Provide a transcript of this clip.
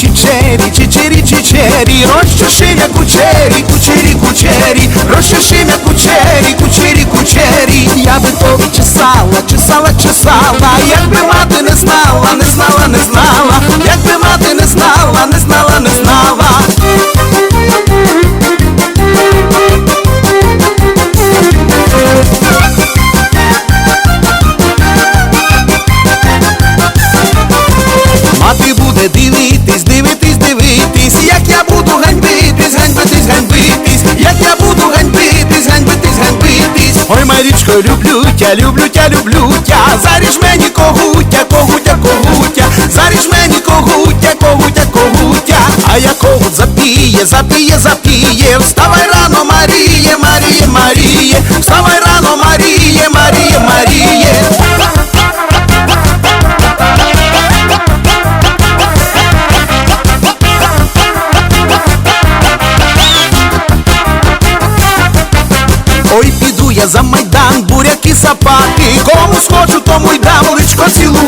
чичері, чичері, чичері, розчеши кучері, кучері, кучері, розчеши кучері, кучері, кучері. Я би тобі чесала, чесала, чесала, якби мати не знала, не знала, не знала, якби мати не знала, не знала, не знала. Мати буде дивитись, дивитись, дивитись, як я буду ганьбитись, ганьбитись, ганьбитись, як я буду ганьбитись, ганьбитись, ганьбитись. Ой, Марічко, люблю тя, люблю тя, люблю тя, заріж мені когутя, когутя, когутя, заріж мені когутя, когутя, когутя, а я когут запіє, запіє, запіє, вставай рано, Маріє, Маріє, Маріє, Ой, піду я за майдан, буряки сапати, кому схочу, тому й дам личко цілу.